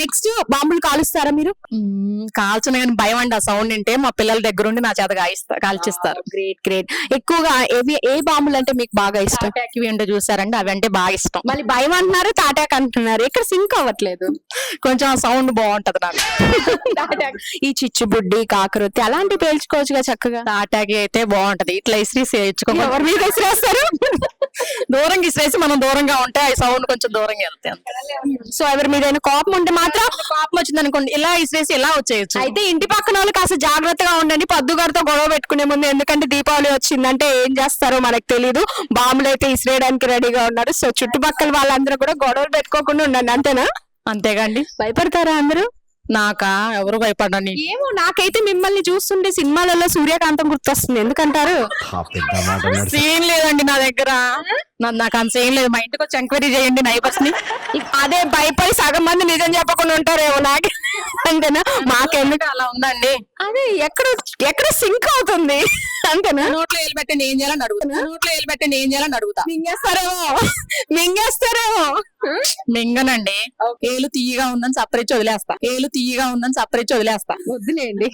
Next బాంబులు కాలుస్తారా మీరు? కాల్చిన కానీ భయం అండి ఆ సౌండ్ వింటే. మా పిల్లల దగ్గర ఉండి నా చేత కాయిస్తా కాల్చిస్తారు. గ్రేట్ గ్రేట్ ఎక్కువగా ఏవి ఏ బాంబులు అంటే మీకు బాగా ఇష్టం? తాటాకి ఉంటే చూసారండి అవి అంటే బాగా ఇష్టం. మళ్ళీ భయం అంటున్నారు తాటాక్ అంటున్నారు. ఇక్కడ సింక్ అవ్వట్లేదు. కొంచెం ఆ సౌండ్ బాగుంటది నాకు. ఈ చిచ్చుబుడ్డి కాకరొత్తి అలాంటివి పేల్చుకోవచ్చుగా చక్కగా. తాటాకి అయితే బాగుంటది. ఇట్లా ఇసిరి వేయించుకో ఎవరి మీద విసిరేస్తారు దూరంగా ఇసిరేసి మనం దూరంగా ఉంటే ఆ సౌండ్ కొంచెం దూరంగా వెళ్తే. సో ఎవరి మీద కోపం ఉంటే మాత్రం కోపం వచ్చింది అనుకోండి ఇలా ఇసిరేసి ఇలా వచ్చేయచ్చు. అయితే ఇంటి పక్కన వాళ్ళు కాస్త జాగ్రత్తగా ఉండండి. పద్దుగారితో గొడవ పెట్టుకునే ముందు ఎందుకంటే దీపావళి వచ్చిందంటే ఏం చేస్తారో మనకు తెలియదు బాంబులు అయితే ఇసిరేయడానికి రెడీగా ఉన్నారు. సో చుట్టుపక్కల వాళ్ళందరూ కూడా గొడవలు పెట్టుకోకుండా ఉండండి అంతేనా? అంతేగాండి భయపడతారా అందరూ? నాకా? ఎవరు భయపడని ఏమో నాకైతే మిమ్మల్ని చూస్తుంటే సినిమాలలో సూర్యకాంతం గుర్తొస్తుంది. ఎందుకంటారు? ఆ పెద్ద మాట అన్నాడు సార్. సీన్ లేదండి నా దగ్గర. నాకు అంత సీన్ లేదు. మా ఇంటికి వచ్చి ఎంక్వైరీ చేయండి నైబర్స్ని అదే భయపడి సగం మంది నిజం చెప్పకుండా ఉంటారేమో నాకు. అంతేనా? మాకెందుకు అలా ఉందండి? అదే ఎక్కడ ఎక్కడ సింక్ అవుతుంది. అంతేనా? నోట్లో వేలు పెట్టండి ఏం చేయాలని అడుగుతా. నోట్లో వేలు పెట్టండి ఏం చేయాలని అడుగుతా. మింగేస్తారేమో. మింగేస్తారేమో. మింగనండి. ఏలు తీయగా ఉందని సపరించి వదిలేస్తా ఏలు తీయగా ఉందని సపరించి వదిలేస్తా వద్దులేండి.